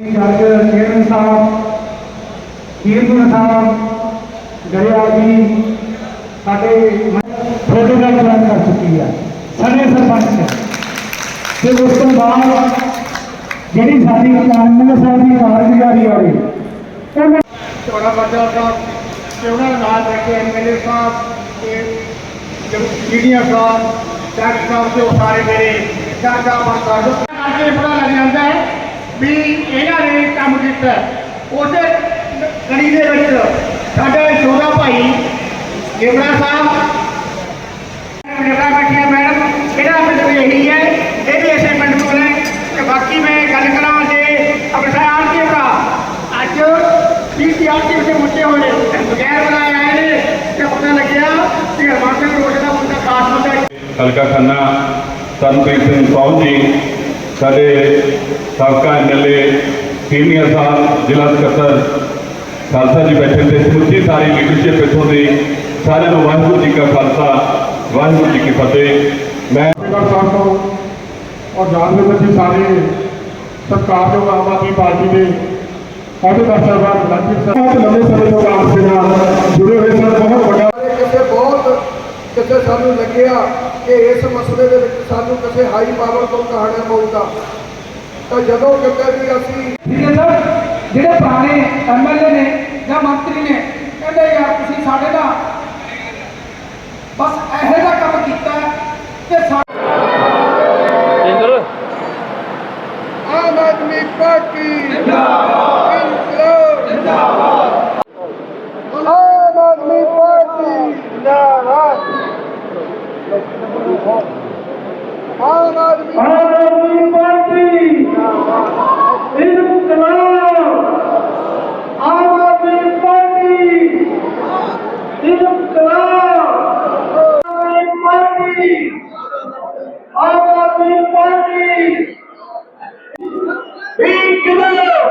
ਜੱਜ ਚੇਅਰਮੈਨ ਸਾਹਿਬ ਕੀਰਤਨ ਸਾਹਿਬ ਗਰਿਆ ਜੀ ਸਾਡੇ ਤੁਹਾਡੇ ਨਾਲ ਗੱਲ ਕਰ ਚੁੱਕੀ ਹੈ ਸਾਡੇ ਸਰਪੰਚ ਤੇ ਉਸ ਤੋਂ ਬਾਅਦ ਜਿਹੜੀ ਸਾਡੀ ਐਮਐਲਏ ਸਾਹਿਬ ਦੀ ਕਾਰਗੁਜ਼ਾਰੀ ਆਵੇ ਉਹਨਾਂ ਤੁਹਾਡਾ ਵੱਡਾ ਸਾਹਿਬ ਤੇ ਉਹਨਾਂ ਦੇ ਨਾਲ ਬੈਠੇ ਐਮਐਲਏ ਸਾਹਿਬ ਤੇ ਜੀਡੀਆ ਸਾਹਿਬ ਡਾਕਟਰ ਸਾਹਿਬ ਤੇ ਉਹ ਸਾਰੇ ਮੇਰੇ ਚਾਚਾ ਬੰਦਾ ਜੋ ਕਰਕੇ ਪਤਾ ਲੱਗ ਜਾਂਦਾ ਹੈ ਵੀ ਇਹਨਾਂ ਨੇ ਕੰਮ ਕੀਤਾ। ਉਸੇ ਕੜੀ ਦੇ ਵਿੱਚ ਸਾਡੇ ਛੋਟਾ ਭਾਈ ਜਿਬੜਾ ਸਾਹਿਬ ਮੇਰਾ ਬੈਠਿਆ ਮੈਡਮ, ਇਹਦਾ ਪਿੰਡ ਇਹੀ ਹੈ, ਇਹ ਵੀ ਇਸੇ ਪਿੰਡ ਤੋਂ ਹੈ। ਤੇ ਬਾਕੀ ਮੈਂ ਗੱਲ ਕਰਾਂ ਜੇ ਆਪਣੇ ਆਰਤੀ ਭਰਾ, ਅੱਜ ਵੀ ਆਰਤੀ ਦੇ ਮੁੱਦੇ ਹੋਏ ਬਗੈਰ ਬਣਾਏ ਆਏ ਨੇ, ਤੇ ਪਤਾ ਲੱਗਿਆ ਕਿ ਹਰਮਨ ਸਿੰਘ ਰੋਡ ਦਾ ਮੁੰਡਾ ਖਾਸ ਬੰਦਾ ਹਲਕਾ ਖੰਨਾ ਸਰਨਪ੍ਰੀਤ ਸਿੰਘ ਸੌਂ ਜੀ ਸਾਡੇ ਸਾਬਕਾ ਐਮਐਲਏ ਸੀਨੀਅਰ ਸਾਹਿਬ ਜ਼ਿਲ੍ਹਾ ਸਕੱਤਰ ਖਾਲਸਾ ਜੀ ਬੈਠੇ ਤੇ ਸਮੁੱਚੀ ਸਾਰੀ ਲੀਡਰਸ਼ਿਪ ਇੱਥੋਂ ਦੀ ਸਾਰਿਆਂ ਨੂੰ ਵਾਹਿਗੁਰੂ ਜੀ ਕਾ ਖਾਲਸਾ ਵਾਹਿਗੁਰੂ ਜੀ ਕੀ ਫਤਿਹ। ਮੈਂ ਸਾਹਿਬ ਤੋਂ ਔਰ ਜਾਣਦੇ ਬੱਚੇ ਸਾਰੇ ਸਤਿਕਾਰਯੋਗ ਆਮ ਆਦਮੀ ਪਾਰਟੀ ਦੇ ਅਹੁਦੇਦਾਰ ਸਾਹਿਬਾਨ ਲੰਚਿਤ ਸਾਹਿਬ। ਬਹੁਤ ਲੰਬੇ ਸਮੇਂ ਤੋਂ ਆਪ ਦੇ ਨਾਲ ਜੁੜੇ ਹੋਏ ਸਨ ਬਹੁਤ ਵੱਡਾ। ਕਿਸੇ ਬਹੁਤ ਕਿਸੇ ਸਾਨੂੰ ਲੱਗਿਆ ਕਿ ਇਸ ਮਸਲੇ ਦੇ ਵਿੱਚ ਸਾਨੂੰ ਕਿਸੇ ਹਾਈ ਪਾਵਰ ਤੋਂ ਕਹਾਣਾ ਪਊਗਾ ਤਾਂ ਜਦੋਂ ਕਿਤੇ ਵੀ ਅਸੀਂ ਠੀਕ ਹੈ ਸਰ, ਜਿਹੜੇ ਪੁਰਾਣੇ ਐਮਐਲਏ ਨੇ ਜਾਂ ਮੰਤਰੀ ਨੇ, ਕਹਿੰਦੇ ਯਾਰ ਤੁਸੀਂ ਸਾਡੇ ਦਾ ਬਸ ਇਹੋ ਜਿਹਾ ਕੰਮ ਕੀਤਾ ਹੈ ਕਿ ਸਾ ਆਮ ਆਦਮੀ ਪਾਰਟੀ ਜਿੰਦਾਬਾਦ ਜਿੰਦਾਬਾਦ ਆਮ ਆਦਮੀ ਪਾਰਟੀ ਜਿੰਦਾਬਾਦ ਆਮ ਆਦਮੀ ਆਦਮੀ ਪਾਰਟੀ ਇਨਕਲਾਬ ਆਮ ਆਦਮੀ ਪਾਰਟੀ ਇਨਕਲਾਬ ਆਮ ਆਦਮੀ ਪਾਰਟੀ ਆਮ ਆਦਮੀ ਪਾਰਟੀ ਇਨਕਲਾਬ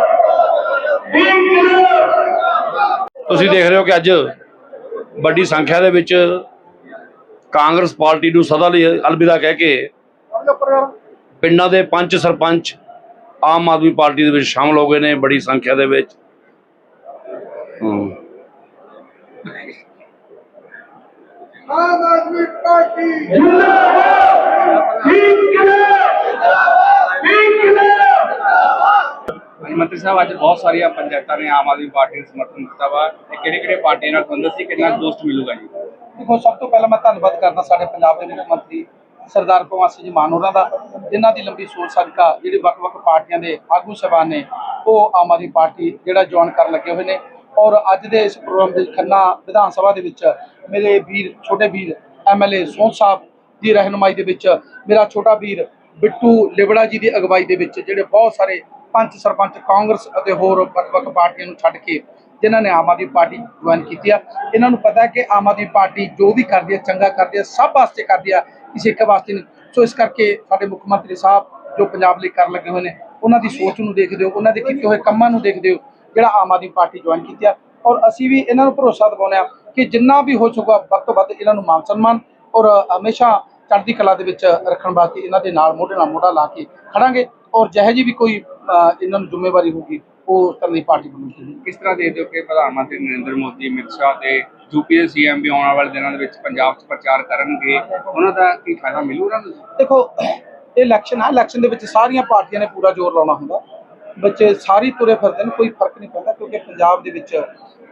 ਇਨਕਲਾਬ ਤੁਸੀਂ ਦੇਖ ਰਹੇ ਹੋ ਕਿ ਅੱਜ ਵੱਡੀ ਸੰਖਿਆ ਦੇ ਵਿੱਚ ਕਾਂਗਰਸ ਪਾਰਟੀ ਨੂੰ ਸਦਾ ਲਈ ਅਲਵਿਦਾ ਕਹਿ ਕੇ ਪਿੰਡਾਂ ਦੇ ਪੰਚ ਸਰਪੰਚ ਆਮ ਆਦਮੀ ਪਾਰਟੀ ਦੇ ਵਿੱਚ ਸ਼ਾਮਲ ਹੋ ਗਏ ਨੇ ਬੜੀ ਸੰਖਿਆ ਦੇ ਵਿੱਚ। ਆਮ ਆਦਮੀ ਪਾਰਟੀ ਹਾਂਜੀ ਮੰਤਰੀ ਸਾਹਿਬ, ਅੱਜ ਬਹੁਤ ਸਾਰੀਆਂ ਪੰਚਾਇਤਾਂ ਨੇ ਆਮ ਆਦਮੀ ਪਾਰਟੀ ਨੂੰ ਸਮਰਥਨ ਦਿੱਤਾ ਵਾ। ਇਹ ਕਿਹੜੇ ਕਿਹੜੇ ਪਾਰਟੀਆਂ ਨਾਲ ਸੰਬੰਧਿਤ ਸੀ ਕਿੰਨਾ ਦੋਸਤ ਮਿਲੂਗਾ ਜੀ? ਦੇਖੋ, ਸਭ ਤੋਂ ਪਹਿਲਾਂ ਮੈਂ ਧੰਨਵਾਦ ਕਰਦਾ ਸਾਡੇ ਪੰਜਾਬ ਦੇ ਮੁੱਖ ਮੰਤਰੀ ਸਰਦਾਰ ਭਗਵੰਤ ਸਿੰਘ ਮਾਨ ਹੋਰਾਂ ਦਾ, ਜਿਨ੍ਹਾਂ ਦੀ ਲੰਬੀ ਸੋਚ ਸਦਕਾ ਜਿਹੜੇ ਵੱਖ-ਵੱਖ ਪਾਰਟੀਆਂ ਦੇ ਆਗੂ ਸਭਾ ਨੇ, ਉਹ ਆਮ ਆਦਮੀ ਪਾਰਟੀ ਜਿਹੜਾ ਜੁਆਇਨ ਕਰਨ ਲੱਗੇ ਹੋਏ ਨੇ। ਔਰ ਅੱਜ ਦੇ ਇਸ ਪ੍ਰੋਗਰਾਮ ਦੇ ਖੰਨਾ ਵਿਧਾਨ ਸਭਾ ਦੇ ਵਿੱਚ ਮੇਰੇ ਵੀਰ, ਛੋਟੇ ਵੀਰ ਐਮਐਲਏ ਸੋਹ ਸਾਹਿਬ ਦੀ ਰਹਿਨੁਮਾਈ ਦੇ ਵਿੱਚ, ਮੇਰਾ ਛੋਟਾ ਵੀਰ ਬਿੱਟੂ ਲਿਬੜਾ ਜੀ ਦੀ ਅਗਵਾਈ ਦੇ ਵਿੱਚ, ਜਿਹੜੇ ਬਹੁਤ ਸਾਰੇ ਪੰਚ ਸਰਪੰਚ ਕਾਂਗਰਸ ਅਤੇ ਹੋਰ ਵੱਖ-ਵੱਖ ਪਾਰਟੀਆਂ ਨੂੰ ਛੱਡ ਕੇ ਜਿਨ੍ਹਾਂ ਨੇ ਆਮ ਆਦਮੀ ਪਾਰਟੀ ਜੁਆਇਨ ਕੀਤੀ ਆ। ਇਹਨਾਂ ਨੂੰ ਪਤਾ ਹੈ ਕਿ ਆਮ ਆਦਮੀ ਪਾਰਟੀ ਜੋ ਵੀ ਕਰਦੀ ਹੈ ਚੰਗਾ ਕਰਦੀ ਹੈ ਸਭ ਵਾਸਤੇ ਕਰਦੀ ਆ ਕਿਸੇ ਇੱਕ ਵਾਸਤੇ ਨਹੀਂ। ਸੋ ਇਸ ਕਰਕੇ ਸਾਡੇ ਮੁੱਖ ਮੰਤਰੀ ਸਾਹਿਬ ਜੋ ਪੰਜਾਬ ਲਈ ਕਰਨ ਲੱਗੇ ਹੋਏ ਨੇ, ਉਹਨਾਂ ਦੀ ਸੋਚ ਨੂੰ ਦੇਖਦੇ ਹੋ, ਉਹਨਾਂ ਦੇ ਕੀਤੇ ਹੋਏ ਕੰਮਾਂ ਨੂੰ ਦੇਖਦੇ ਹੋ, ਜਿਹੜਾ ਆਮ ਆਦਮੀ ਪਾਰਟੀ ਜੁਆਇਨ ਕੀਤੀ ਆ। ਔਰ ਅਸੀਂ ਵੀ ਇਹਨਾਂ ਨੂੰ ਭਰੋਸਾ ਦਿਵਾਉਂਦੇ ਆ ਕਿ ਜਿੰਨਾ ਵੀ ਹੋ ਸਕੂਗਾ, ਵੱਧ ਤੋਂ ਵੱਧ ਇਹਨਾਂ ਨੂੰ ਮਾਨ ਸਨਮਾਨ ਔਰ ਹਮੇਸ਼ਾ ਚੜ੍ਹਦੀ ਕਲਾ ਦੇ ਵਿੱਚ ਰੱਖਣ ਵਾਸਤੇ ਇਹਨਾਂ ਦੇ ਨਾਲ ਮੋਢੇ ਨਾਲ ਮੋਢਾ ਲਾ ਕੇ ਖੜਾਂਗੇ। ਔਰ ਜਿਹੇ ਜੀ ਵੀ ਕੋਈ ਇਹਨਾਂ ਨੂੰ ਜ਼ਿੰਮੇਵਾਰੀ ਹੋਊਗੀ ਉਹ ਦੀ ਪਾਰਟੀ ਬਣੂਗੀ। ਕਿਸ ਤਰ੍ਹਾਂ ਦੇਖਦੇ ਹੋ ਕਿ ਪ੍ਰਧਾਨ ਮੰਤਰੀ ਨਰਿੰਦਰ ਮੋਦੀ ਅਮਿਤ ਸ਼ਾਹ ਤੇ ਯੂਪੀ ਦੇ ਸੀਐਮ ਵੀ ਆਉਣ ਵਾਲੇ ਦਿਨਾਂ ਦੇ ਵਿੱਚ ਪੰਜਾਬ 'ਚ ਪ੍ਰਚਾਰ ਕਰਨਗੇ ਉਹਨਾਂ ਦਾ ਕੀ ਫਾਇਦਾ ਮਿਲੂ ਉਹਨਾਂ ਨੂੰ? ਦੇਖੋ ਇਹ ਇਲੈਕਸ਼ਨ ਆ ਇਲੈਕਸ਼ਨ ਦੇ ਵਿੱਚ ਸਾਰੀਆਂ ਪਾਰਟੀਆਂ ਨੇ ਪੂਰਾ ਜ਼ੋਰ ਲਾਉਣਾ ਹੁੰਦਾ। ਬੱਚੇ ਸਾਰੀ ਤੁਰੇ ਫਿਰਦੇ ਨੇ ਕੋਈ ਫ਼ਰਕ ਨਹੀਂ ਪੈਂਦਾ ਕਿਉਂਕਿ ਪੰਜਾਬ ਦੇ ਵਿੱਚ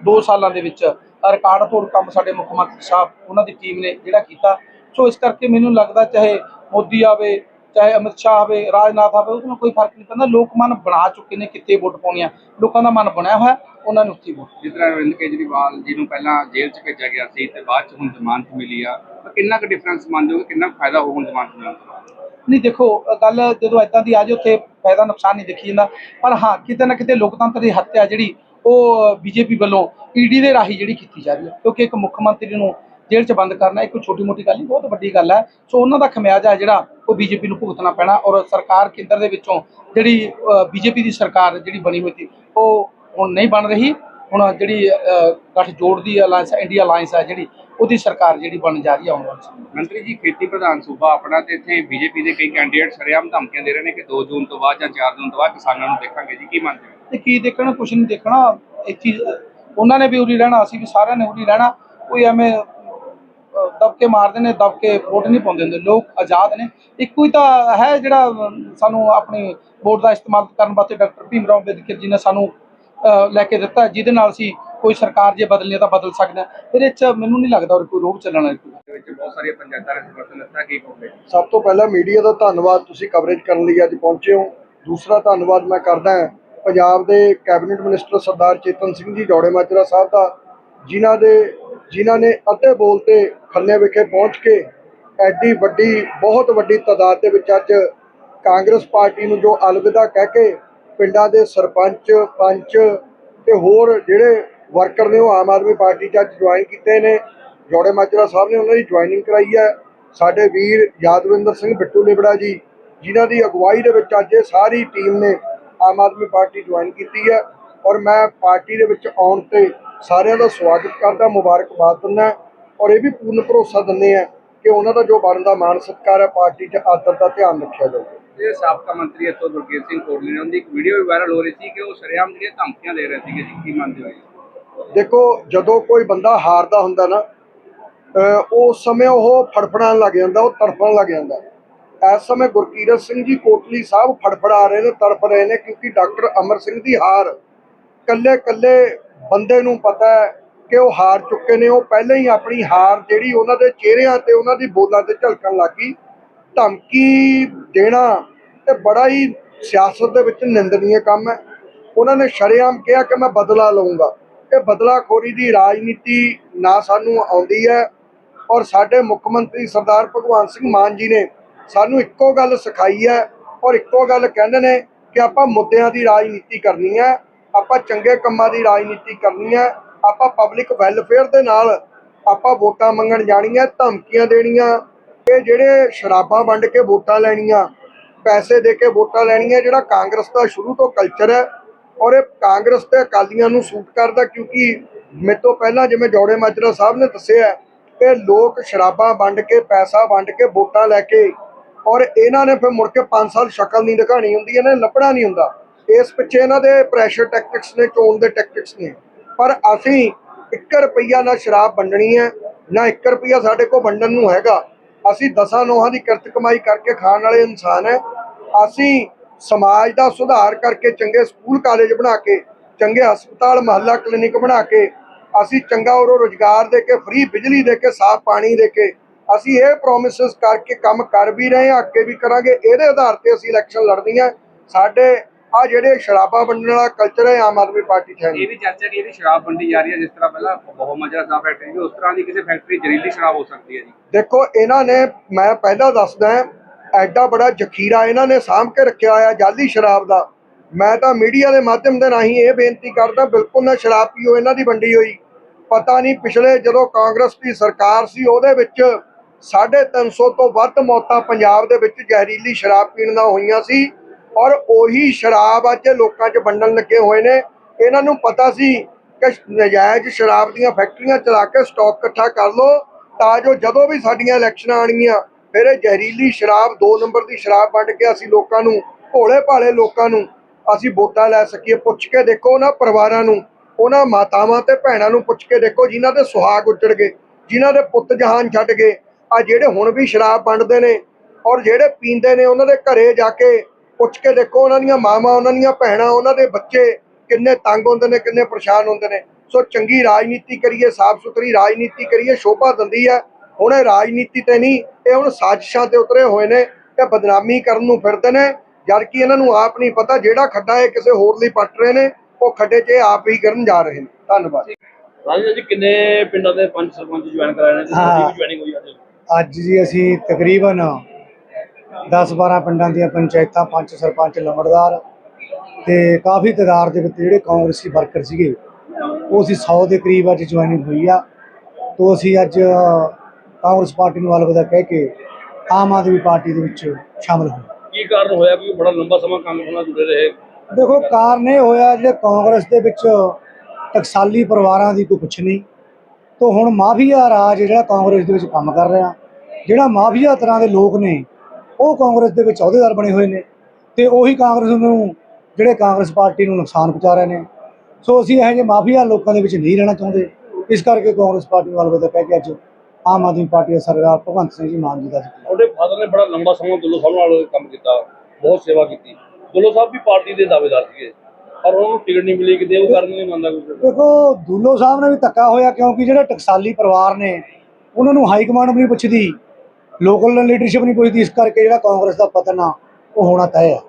2 ਸਾਲਾਂ ਦੇ ਵਿੱਚ ਰਿਕਾਰਡ ਤੋੜ ਕੰਮ ਸਾਡੇ ਮੁੱਖ ਮੰਤਰੀ ਸਾਹਿਬ ਉਹਨਾਂ ਦੀ ਟੀਮ ਨੇ ਜਿਹੜਾ ਕੀਤਾ। ਸੋ ਇਸ ਕਰਕੇ ਮੈਨੂੰ ਲੱਗਦਾ ਚਾਹੇ ਮੋਦੀ ਆਵੇ ਚਾਹੇ ਅਮਿਤ ਸ਼ਾਹ ਆਵੇ ਰਾਜਨਾਥ ਆਵੇ ਉਸ ਨੂੰ ਕੋਈ ਫ਼ਰਕ ਨਹੀਂ ਪੈਂਦਾ। ਲੋਕ ਮਨ ਬਣਾ ਚੁੱਕੇ ਨੇ ਕਿੱਥੇ ਵੋਟ ਪਾਉਣੀ ਆ। ਲੋਕਾਂ ਦਾ ਮਨ ਬਣਿਆ ਹੋਇਆ ਉਹਨਾਂ ਨੂੰ ਉੱਥੇ ਵੋਟ ਜਿਸ ਤਰ੍ਹਾਂ ਅਰਵਿੰਦ ਕੇਜਰੀਵਾਲ ਜੀ ਨੂੰ ਪਹਿਲਾਂ ਜੇਲ੍ਹ 'ਚ ਭੇਜਿਆ ਗਿਆ ਸੀ ਤੇ ਬਾਅਦ 'ਚ ਹੁਣ ਜ਼ਮਾਨਤ ਮਿਲੀ ਆ ਤਾਂ ਕਿੰਨਾ ਕੁ ਡਿਫਰੈਂਸ ਮੰਨਦੇ ਹੋ ਕਿੰਨਾ ਕੁ ਫਾਇਦਾ ਹੋਊ ਹੁਣ ਜ਼ਮਾਨਤ ਮਿਲਣ ਤੋਂ ਨਹੀਂ ਦੇਖੋ ਗੱਲ ਜਦੋਂ ਇਦਾਂ ਦੀ ਆ ਜਾਏ ਉੱਥੇ ਫਾਇਦਾ ਨੁਕਸਾਨ ਨਹੀਂ ਦੇਖੀ ਜਾਂਦਾ। ਪਰ ਹਾਂ ਕਿਤੇ ਨਾ ਕਿਤੇ ਲੋਕਤੰਤਰ ਦੀ ਹੱਤਿਆ ਜਿਹੜੀ ਉਹ ਬੀਜੇਪੀ ਵੱਲੋਂ ਈਡੀ ਦੇ ਰਾਹੀਂ ਜਿਹੜੀ ਕੀਤੀ ਜਾ ਰਹੀ ਹੈ ਕਿਉਂਕਿ ਇੱਕ ਮੁੱਖ ਮੰਤਰੀ ਨੂੰ ਜੇਲ੍ਹ 'ਚ ਬੰਦ ਕਰਨਾ ਇੱਕ ਛੋਟੀ ਮੋਟੀ ਗੱਲ ਨਹੀਂ ਬਹੁਤ ਵੱਡੀ ਗੱਲ ਹੈ ਸੋ ਉਹਨਾਂ ਦਾ ਖਮਿਆਜਾ ਜਿਹੜਾ ਉਹ ਬੀਜੇਪੀ ਨੂੰ ਭੁਗਤਣਾ ਪੈਣਾ ਔਰ ਸਰਕਾਰ ਕੇਂਦਰ ਦੇ ਵਿੱਚੋਂ ਜਿਹੜੀ ਬੀਜੇਪੀ ਦੀ ਸਰਕਾਰ ਜਿਹੜੀ ਬਣੀ ਹੋਈ ਸੀ ਉਹ ਹੁਣ ਨਹੀਂ ਬਣ ਰਹੀ। ਹੁਣ ਜਿਹੜੀ ਅਹ, ਗੱਠਜੋੜ ਦੀ ਅਲਾਈਅੰਸ ਇੰਡੀਆ ਅਲਾਈਅੰਸ ਹੈ ਜਿਹੜੀ ਉਹਦੀ ਸਰਕਾਰ ਜਿਹੜੀ ਬਣਨ ਜਾ ਰਹੀ ਹੈ ਆਉਣ ਵਾਲੇ। ਮੰਤਰੀ ਜੀ ਖੇਤੀ ਪ੍ਰਧਾਨ ਸੂਬਾ ਆਪਣਾ ਤੇ ਇੱਥੇ ਬੀਜੇਪੀ ਦੇ ਕਈ ਕੈਂਡੀਡੇਟ ਸਰੇਆਮ ਧਮਕੀਆਂ ਦੇ ਰਹੇ ਨੇ ਕਿ 2 ਜੂਨ ਤੋਂ ਬਾਅਦ ਜਾਂ 4 ਜੂਨ ਤੋਂ ਬਾਅਦ ਕਿਸਾਨਾਂ ਨੂੰ ਦੇਖਾਂਗੇ ਜੀ ਕੀ ਮੰਨਦੇ ਹੋ? ਤੇ ਕੀ ਦੇਖਣਾ ਕੁਛ ਨਹੀਂ ਦੇਖਣਾ। ਇੱਕ ਚੀਜ਼ ਉਹਨਾਂ ਨੇ ਵੀ ਉਰੀ ਰਹਿਣਾ ਅਸੀਂ ਵੀ ਸਾਰਿਆਂ ਨੇ ਉਰੀ ਰਹਿਣਾ ਕੋਈ ਐਵੇਂ ਦਬਕੇ ਮਾਰਦੇ ਨੇ ਦਬਕੇ ਵੋਟ ਨਹੀਂ ਪਾਉਂਦੇ ਹੁੰਦੇ ਲੋਕ ਆਜ਼ਾਦ ਨੇ। ਇੱਕੋ ਹੀ ਤਾਂ ਹੈ ਜਿਹੜਾ ਸਾਨੂੰ ਆਪਣੀ ਵੋਟ ਦਾ ਇਸਤੇਮਾਲ ਕਰਨ ਵਾਸਤੇ ਡਾਕਟਰ ਭੀਮ ਰਾਓ ਅੰਬੇਦਕਰ ਜੀ ਨੇ ਸਾਨੂੰ ਲੈ ਕੇ ਦਿੱਤਾ ਜਿਹਦੇ ਨਾਲ ਅਸੀਂ ਕੋਈ ਸਰਕਾਰ ਜੇ ਬਦਲਣੀ ਹੈ ਤਾਂ ਬਦਲ ਸਕਦੇ ਹਾਂ। ਇਹਦੇ 'ਚ ਮੈਨੂੰ ਨਹੀਂ ਲੱਗਦਾ ਕੋਈ ਰੋਹ ਚੱਲਣਾ ਦੇ ਵਿੱਚ ਬਹੁਤ ਸਾਰੀਆਂ ਪੰਚਾਇਤਾਂ ਨੇ ਸਮਰਥਨ ਦਿੱਤਾ ਕੀ ਕਹੋਗੇ? ਸਭ ਤੋਂ ਪਹਿਲਾਂ ਮੀਡੀਆ ਦਾ ਧੰਨਵਾਦ ਤੁਸੀਂ ਕਵਰੇਜ ਕਰਨ ਲਈ ਅੱਜ ਪਹੁੰਚੇ ਹੋ। ਦੂਸਰਾ ਧੰਨਵਾਦ ਮੈਂ ਕਰਦਾ ਹਾਂ ਪੰਜਾਬ ਦੇ ਕੈਬਨਿਟ ਮਿਨਿਸਟਰ ਸਰਦਾਰ ਚੇਤਨ ਸਿੰਘ ਜੀ ਜੋੜੇ ਮਾਜਰਾ ਸਾਹਿਬ ਦਾ ਜਿਨ੍ਹਾਂ ਦੇ ਜਿਨ੍ਹਾਂ ਨੇ ਅੱਧੇ ਬੋਲ ਤੇ ਖੰਨੇ ਵਿਖੇ ਪਹੁੰਚ ਕੇ ਐਡੀ ਵੱਡੀ, ਬਹੁਤ ਵੱਡੀ ਤਾਦਾਦ ਦੇ ਵਿੱਚ ਅੱਜ ਕਾਂਗਰਸ ਪਾਰਟੀ ਨੂੰ ਜੋ ਅਲਵਿਦਾ ਕਹਿ ਕੇ ਪਿੰਡਾਂ ਦੇ ਸਰਪੰਚ, ਪੰਚ ਤੇ ਹੋਰ ਜਿਹੜੇ ਵਰਕਰ ਨੇ ਉਹ ਆਮ ਆਦਮੀ ਪਾਰਟੀ 'ਚ ਅੱਜ ਜੁਆਇਨ ਕੀਤੇ ਨੇ। ਜੋੜੇ ਮਾਜਰਾ ਸਾਹਿਬ ਨੇ ਉਹਨਾਂ ਦੀ ਜੁਆਇਨਿੰਗ ਕਰਾਈ ਹੈ। ਸਾਡੇ ਵੀਰ ਯਾਦਵਿੰਦਰ ਸਿੰਘ ਬਿੱਟੂ ਲਿਬੜਾ ਜੀ, ਜਿਨ੍ਹਾਂ ਦੀ ਅਗਵਾਈ ਦੇ ਵਿੱਚ ਅੱਜ ਇਹ ਸਾਰੀ ਟੀਮ ਨੇ ਆਮ ਆਦਮੀ ਪਾਰਟੀ ਜੁਆਇਨ ਕੀਤੀ ਹੈ। ਔਰ ਮੈਂ ਪਾਰਟੀ ਦੇ ਵਿੱਚ ਆਉਣ ਤੇ ਸਾਰਿਆਂ ਦਾ ਸਵਾਗਤ ਕਰਦਾ ਮੁਬਾਰਕਬਾਦ ਦਿੰਦਾ ਔਰ ਇਹ ਵੀ ਪੂਰਨ ਭਰੋਸਾ ਦਿੰਦੇ ਆ ਕਿ ਉਹਨਾਂ ਦਾ ਜੋ ਬਣਦਾ ਮਾਨ ਸਤਿਕਾਰ ਹੈ ਪਾਰਟੀ 'ਚ ਆਦਰ ਦਾ ਧਿਆਨ ਰੱਖਿਆ ਜਾਊਗਾ। ਇਹ ਸਾਬਕਾ ਮੰਤਰੀ ਇੱਥੋਂ ਗੁਰਕੀਰਤ ਸਿੰਘ ਕੋਟਲੀ ਨੇ ਉਹਦੀ ਇੱਕ ਵੀਡੀਓ ਵੀ ਵਾਇਰਲ ਹੋ ਰਹੀ ਸੀ ਕਿ ਉਹ ਸਰੇਆਮ ਜਿਹੜੀਆਂ ਧਮਕੀਆਂ ਦੇ ਰਹੇ ਸੀਗੇ ਜੀ ਕੀ ਮੰਨਦੇ ਹੋ ਦੇਖੋ ਜਦੋਂ ਕੋਈ ਬੰਦਾ ਹਾਰਦਾ ਹੁੰਦਾ ਨਾ ਉਸ ਸਮੇਂ ਉਹ ਫੜਫੜਾਉਣ ਲੱਗ ਜਾਂਦਾ ਉਹ ਤੜਫਣ ਲੱਗ ਜਾਂਦਾ। ਇਸ ਸਮੇਂ ਗੁਰਕੀਰਤ ਸਿੰਘ ਜੀ ਕੋਟਲੀ ਸਾਹਿਬ ਫੜਫੜਾ ਰਹੇ ਨੇ ਤੜਫ ਰਹੇ ਨੇ ਕਿਉਂਕਿ ਡਾਕਟਰ ਅਮਰ ਸਿੰਘ ਦੀ ਹਾਰ ਕੱਲੇ ਕੱਲੇ ਬੰਦੇ ਨੂੰ ਪਤਾ ਹੈ ਕਿ ਉਹ ਹਾਰ ਚੁੱਕੇ ਨੇ, ਉਹ ਪਹਿਲਾਂ ਹੀ ਆਪਣੀ ਹਾਰ ਜਿਹੜੀ ਉਹਨਾਂ ਦੇ ਚਿਹਰਿਆਂ ਤੇ, ਉਹਨਾਂ ਦੀ ਬੋਲਾਂ ਤੇ ਝਲਕਣ ਲੱਗੀ ਧਮਕੀ ਦੇਣਾ ਤੇ ਬੜਾ ਹੀ ਸਿਆਸਤ ਦੇ ਵਿੱਚ ਨਿੰਦਨੀय ਕੰਮ ਹੈ। ਉਹਨਾਂ ਨੇ ਸ਼ਰੇਆਮ ਕਿਹਾ ਕਿ ਮੈਂ ਬਦਲਾ ਲਵਾਂਗਾ ਇਹ ਬਦਲਾਖੋਰੀ ਦੀ ਰਾਜਨੀਤੀ ਨਾ ਸਾਨੂੰ ਆਉਂਦੀ ਹੈ ਔਰ ਸਾਡੇ ਮੁੱਖ ਮੰਤਰੀ ਸਰਦਾਰ ਭਗਵੰਤ ਸਿੰਘ ਮਾਨ ਜੀ ਨੇ ਸਾਨੂੰ ਇੱਕੋ ਗੱਲ ਸਿਖਾਈ ਹੈ ਔਰ ਇੱਕੋ ਗੱਲ ਕਹਿੰਦੇ ਨੇ ਕਿ ਆਪਾਂ ਮੁੱਦਿਆਂ ਦੀ ਰਾਜਨੀਤੀ ਕਰਨੀ ਹੈ। ਆਪਾਂ ਚੰਗੇ ਕੰਮਾਂ ਦੀ ਰਾਜਨੀਤੀ ਕਰਨੀ ਹੈ, ਆਪਾਂ ਪਬਲਿਕ ਵੈਲਫੇਅਰ ਦੇ ਨਾਲ ਆਪਾਂ ਵੋਟਾਂ ਮੰਗਣ ਜਾਣੀਆਂ, ਧਮਕੀਆਂ ਦੇਣੀਆਂ, ਇਹ ਜਿਹੜੇ ਸ਼ਰਾਬਾਂ ਵੰਡ ਕੇ ਵੋਟਾਂ ਲੈਣੀਆਂ, ਪੈਸੇ ਦੇ ਕੇ ਵੋਟਾਂ ਲੈਣੀਆਂ, ਜਿਹੜਾ ਕਾਂਗਰਸ ਦਾ ਸ਼ੁਰੂ ਤੋਂ ਕਲਚਰ ਹੈ, ਔਰ ਇਹ ਕਾਂਗਰਸ ਤੇ ਅਕਾਲੀਆਂ ਨੂੰ ਸੂਟ ਕਰਦਾ, ਕਿਉਂਕਿ ਮੇਰੇ ਤੋਂ ਪਹਿਲਾਂ ਜਿਵੇਂ ਜੋੜੇ ਮਾਜਰਾ ਸਾਹਿਬ ਨੇ ਦੱਸਿਆ ਕਿ ਲੋਕ ਸ਼ਰਾਬਾਂ ਵੰਡ ਕੇ, ਪੈਸਾ ਵੰਡ ਕੇ ਵੋਟਾਂ ਲੈ ਕੇ, ਔਰ ਇਹਨਾਂ ਨੇ ਫਿਰ ਮੁੜ ਕੇ 5 ਸਾਲ ਸ਼ਕਲ ਨਹੀਂ ਦਿਖਾਣੀ ਹੁੰਦੀ, ਇਹਨੇ ਲੱਭਣਾ ਨਹੀਂ ਹੁੰਦਾ। ਇਸ ਪਿੱਛੇ ਇਹਨਾਂ ਦੇ ਪ੍ਰੈਸ਼ਰ ਟੈਕਟਿਕਸ ਨੇ, ਚੋਣ ਦੇ ਟੈਕਟਿਕਸ ਨੇ। ਪਰ ਅਸੀਂ 1 ਰੁਪਈਆ ਨਾ ਸ਼ਰਾਬ ਵੰਡਣੀ ਹੈ, ਨਾ 1 ਰੁਪਈਆ ਸਾਡੇ ਕੋਲ ਵੰਡਣ ਨੂੰ ਹੈਗਾ। ਅਸੀਂ ਦਸਾਂ ਨੋਹਾਂ ਦੀ ਕਿਰਤ ਕਮਾਈ ਕਰਕੇ ਖਾਣ ਵਾਲੇ ਇਨਸਾਨ ਹੈ। ਅਸੀਂ ਸਮਾਜ ਦਾ ਸੁਧਾਰ ਕਰਕੇ ਚੰਗੇ ਸਕੂਲ ਕਾਲਜ ਬਣਾ ਕੇ, ਚੰਗੇ ਹਸਪਤਾਲ, ਮਹੱਲਾ ਕਲੀਨਿਕ ਬਣਾ ਕੇ, ਅਸੀਂ ਚੰਗਾ ਔਰ ਰੋਜ਼ਗਾਰ ਦੇ ਕੇ ਫ੍ਰੀ ਬਿਜਲੀ ਦੇ ਕੇ, ਸਾਫ਼ ਪਾਣੀ ਦੇ ਕੇ, ਅਸੀਂ ਇਹ ਪ੍ਰੋਮਿਸਸ ਕਰਕੇ ਕੰਮ ਕਰ ਵੀ ਰਹੇ ਹਾਂ, ਅੱਗੇ ਵੀ ਕਰਾਂਗੇ। ਇਹਦੇ ਆਧਾਰ ਤੇ ਅਸੀਂ ਇਲੈਕਸ਼ਨ ਲੜਨੀ ਹੈ। ਸਾਡੇ ਆ ਜਿਹੜੇ ਸ਼ਰਾਬਾਂ ਵੰਡਣ ਵਾਲਾ ਕਲਚਰ ਹੈ ਆਮ ਆਦਮੀ ਪਾਰਟੀ 'ਚ ਹੈ। ਇਹ ਵੀ ਚਰਚਾ ਕਿ ਇਹਦੀ ਸ਼ਰਾਬ ਵੰਡੀ ਜਾ ਰਹੀ ਹੈ ਜਿਸ ਤਰ੍ਹਾਂ ਪਹਿਲਾਂ ਬਹੁਤ ਮਜਰਾ ਸਾਹਿਬ ਫੈਕਟਰੀ ਸੀ ਉਸ ਤਰ੍ਹਾਂ ਦੀ ਕਿਸੇ ਫੈਕਟਰੀ ਜ਼ਹਿਰੀਲੀ ਸ਼ਰਾਬ ਹੋ ਸਕਦੀ ਹੈ ਜੀ। ਦੇਖੋ ਇਹਨਾਂ ਨੇ ਮੈਂ ਪਹਿਲਾਂ ਦੱਸਦਾ ਐਡਾ ਬੜਾ ਜ਼ਖੀਰਾ ਇਹਨਾਂ ਨੇ ਸਾਂਭ ਕੇ ਰੱਖਿਆ ਹੋਇਆ ਜਾਲੀ ਸ਼ਰਾਬ ਦਾ। ਮੈਂ ਤਾਂ ਮੀਡੀਆ ਦੇ ਮਾਧਿਅਮ ਦੇ ਰਾਹੀਂ ਇਹ ਬੇਨਤੀ ਕਰਦਾ ਬਿਲਕੁਲ ਨਾ ਸ਼ਰਾਬ ਪੀਓ ਇਹਨਾਂ ਦੀ ਵੰਡੀ ਹੋਈ। ਪਤਾ ਨਹੀਂ ਪਿਛਲੇ ਜਦੋਂ ਕਾਂਗਰਸ ਦੀ ਸਰਕਾਰ ਸੀ ਉਹਦੇ ਵਿੱਚ 350 ਤੋਂ ਵੱਧ ਮੌਤਾਂ ਪੰਜਾਬ ਦੇ ਵਿੱਚ ਜ਼ਹਿਰੀਲੀ ਸ਼ਰਾਬ ਪੀਣ ਨਾਲ ਹੋਈਆਂ ਸੀ। ਔਰ ਉਹੀ ਸ਼ਰਾਬ ਅੱਜ ਲੋਕਾਂ 'ਚ ਵੰਡਣ ਲੱਗੇ ਹੋਏ ਨੇ। ਇਹਨਾਂ ਨੂੰ ਪਤਾ ਸੀ ਕਿ ਨਜਾਇਜ਼ ਸ਼ਰਾਬ ਦੀਆਂ ਫੈਕਟਰੀਆਂ ਚਲਾ ਕੇ ਸਟਾਕ ਇਕੱਠਾ ਕਰ ਲਓ, ਤਾਂ ਜੋ ਜਦੋਂ ਵੀ ਸਾਡੀਆਂ ਇਲੈਕਸ਼ਨਾਂ ਆਣਗੀਆਂ ਫਿਰ ਇਹ ਜ਼ਹਿਰੀਲੀ ਸ਼ਰਾਬ 2 ਨੰਬਰ ਦੀ ਸ਼ਰਾਬ ਵੰਡ ਕੇ ਅਸੀਂ ਲੋਕਾਂ ਨੂੰ ਭੋਲੇ ਭਾਲੇ ਲੋਕਾਂ ਨੂੰ, ਅਸੀਂ ਵੋਟਾਂ ਲੈ ਸਕੀਏ। ਪੁੱਛ ਕੇ ਦੇਖੋ ਉਹਨਾਂ ਪਰਿਵਾਰਾਂ ਨੂੰ, ਉਹਨਾਂ ਮਾਤਾਵਾਂ ਤੇ ਭੈਣਾਂ ਨੂੰ ਪੁੱਛ ਕੇ ਦੇਖੋ, ਜਿਨ੍ਹਾਂ ਦੇ ਸੁਹਾਗ ਉੱਜੜ ਗਏ, ਜਿਨ੍ਹਾਂ ਦੇ ਪੁੱਤ ਜਹਾਨ ਛੱਡ ਗਏ। ਆ ਜਿਹੜੇ ਹੁਣ ਵੀ ਸ਼ਰਾਬ ਵੰਡਦੇ ਨੇ, ਔਰ ਜਿਹੜੇ ਪੀਂਦੇ ਨੇ, ਉਹਨਾਂ ਦੇ ਘਰੇ ਜਾ ਕੇ ਪੁੱਛ ਕੇ ਦੇਖੋ ਉਹਨਾਂ ਦੀਆਂ ਮਾਵਾਂ ਉਹਨਾਂ ਦੀਆਂ ਭੈਣਾਂ ਉਹਨਾਂ ਦੇ ਬੱਚੇ ਕਿੰਨੇ ਤੰਗ ਹੁੰਦੇ ਨੇ ਕਿੰਨੇ ਪਰੇਸ਼ਾਨ ਹੁੰਦੇ ਨੇ। ਸੋ ਚੰਗੀ ਰਾਜਨੀਤੀ ਕਰੀਏ ਸਾਫ਼ ਸੁਥਰੀ ਰਾਜਨੀਤੀ ਕਰੀਏ ਸ਼ੋਭਾ ਦਿੰਦੀ ਹੈ। ਹੁਣ ਇਹ ਰਾਜਨੀਤੀ ਤੇ ਨਹੀਂ ਇਹ ਹੁਣ ਸਾਜ਼ਿਸ਼ਾਂ ਤੇ ਉਤਰੇ ਹੋਏ ਨੇ ਤੇ ਬਦਨਾਮੀ ਕਰਨ ਨੂੰ ਫਿਰਦੇ ਨੇ। ਜਦ ਕਿ ਇਹਨਾਂ ਨੂੰ ਆਪ ਨਹੀਂ ਪਤਾ ਜਿਹੜਾ ਖੱਡਾ ਇਹ ਕਿਸੇ ਹੋਰ ਲਈ ਪੱਟ ਰਹੇ ਨੇ ਉਹ ਖੱਡੇ 'ਚ ਇਹ ਆਪ ਹੀ ਕਰਨ ਜਾ ਰਹੇ ਨੇ। ਧੰਨਵਾਦ। ਰਾਜੂ ਜੀ ਕਿੰਨੇ ਪਿੰਡਾਂ ਦੇ ਪੰਜ ਸਰਪੰਚ ਜੁਆਇਨ ਕਰਾਏ ਨੇ? ਤੇ ਹਾਂ। ਵੀ ਜੁਆਇਨਿੰਗ ਹੋਈ ਅੱਜ। ਅੱਜ ਜੀ ਅਸੀਂ ਤਕਰੀਬਨ 10-12 ਪਿੰਡਾਂ ਦੀਆਂ ਪੰਚਾਇਤਾਂ ਪੰਚ ਸਰਪੰਚ ਲੰਬੜਦਾਰ ਤੇ ਕਾਫੀ ਤਾਦਾਦ ਦੇ ਵਿੱਚ ਜਿਹੜੇ ਕਾਂਗਰਸੀ ਵਰਕਰ ਸੀਗੇ ਉਹ ਅਸੀਂ 100 ਦੇ ਕਰੀਬ ਅੱਜ ਜੁਆਇਨਿੰਗ ਹੋਈ ਆ। ਤੋਂ ਅਸੀਂ ਅੱਜ ਕਾਂਗਰਸ ਪਾਰਟੀ ਨੂੰ ਅਲਵਿਦਾ ਕਹਿ ਕੇ ਆਮ ਆਦਮੀ ਪਾਰਟੀ ਦੇ ਵਿੱਚ ਸ਼ਾਮਲ ਹੋਏ। ਕੀ ਕਾਰਨ ਹੋਇਆ ਉਹ ਬੜਾ ਲੰਬਾ ਸਮਾਂ ਕਾਂਗਰਸ ਨਾਲ ਜੁੜੇ ਰਹੇ? ਦੇਖੋ ਕਾਰਨ ਇਹ ਹੋਇਆ ਜਿਹੜੇ ਕਾਂਗਰਸ ਦੇ ਵਿੱਚ ਟਕਸਾਲੀ ਪਰਿਵਾਰਾਂ ਦੀ ਕੋਈ ਕੁਛ ਨਹੀਂ। ਤੋਂ ਹੁਣ ਮਾਫੀਆ ਰਾਜ ਜਿਹੜਾ ਕਾਂਗਰਸ ਦੇ ਵਿੱਚ ਕੰਮ ਕਰ ਰਿਹਾ ਜਿਹੜਾ ਮਾਫੀਆ ਤਰ੍ਹਾਂ ਦੇ ਲੋਕ ਨੇ ਉਹ ਕਾਂਗਰਸ ਦੇ ਵਿੱਚ ਅਹੁਦੇਦਾਰ ਬਣੇ ਹੋਏ ਨੇ ਤੇ ਉਹੀ ਕਾਂਗਰਸ ਨੂੰ ਜਿਹੜੇ ਕਾਂਗਰਸ ਪਾਰਟੀ ਨੂੰ ਨੁਕਸਾਨ ਪਹੁੰਚਾ ਰਹੇ ਨੇ। ਸੋ ਅਸੀਂ ਇਹੋ ਜਿਹੇ ਮਾਫੀਆ ਲੋਕਾਂ ਦੇ ਵਿੱਚ ਨਹੀਂ ਰਹਿਣਾ ਚਾਹੁੰਦੇ। ਇਸ ਕਰਕੇ ਕਾਂਗਰਸ ਪਾਰਟੀ ਨੂੰ ਅਲਵਿਦਾ ਕਹਿ ਕੇ ਅੱਜ ਆਮ ਆਦਮੀ ਪਾਰਟੀ ਦਾ ਸਰਦਾਰ ਭਗਵੰਤ ਸਿੰਘ ਜੀ ਮਾਨ ਜੀ ਦਾ ਤੁਹਾਡੇ ਫਾਦਰ ਨੇ ਬੜਾ ਲੰਬਾ ਸਮਾਂ ਦੁੱਲੋ ਸਾਹਿਬ ਨਾਲ ਕੰਮ ਕੀਤਾ ਬਹੁਤ ਸੇਵਾ ਕੀਤੀ। ਦੁੱਲੋ ਸਾਹਿਬ ਵੀ ਪਾਰਟੀ ਦੇ ਦਾਅਵੇਦਾਰ ਸੀਗੇ ਪਰ ਉਹਨੂੰ ਟਿਕਟ ਨਹੀਂ ਮਿਲੀ ਕਿਤੇ ਉਹ ਕਰਨ ਨਹੀਂ ਮੰਨਦਾ ਕੁਝ ਦੇਖੋ ਦੁੱਲੋ ਸਾਹਿਬ ਨੇ ਵੀ ਧੱਕਾ ਹੋਇਆ ਕਿਉਂਕਿ ਜਿਹੜੇ ਟਕਸਾਲੀ ਪਰਿਵਾਰ ਨੇ ਉਹਨਾਂ ਨੂੰ ਹਾਈ ਕਮਾਂਡ ਵੀ ਪੁੱਛਦੀ। ਲੋਕਲ ਲੀਡਰਸ਼ਿਪ ਨਹੀਂ ਪੁੱਛਦੀ, ਇਸ ਕਰਕੇ ਜਿਹੜਾ ਕਾਂਗਰਸ ਦਾ ਪਤਨ ਆ, ਉਹ ਹੋਣਾ ਤੈਅ ਆ।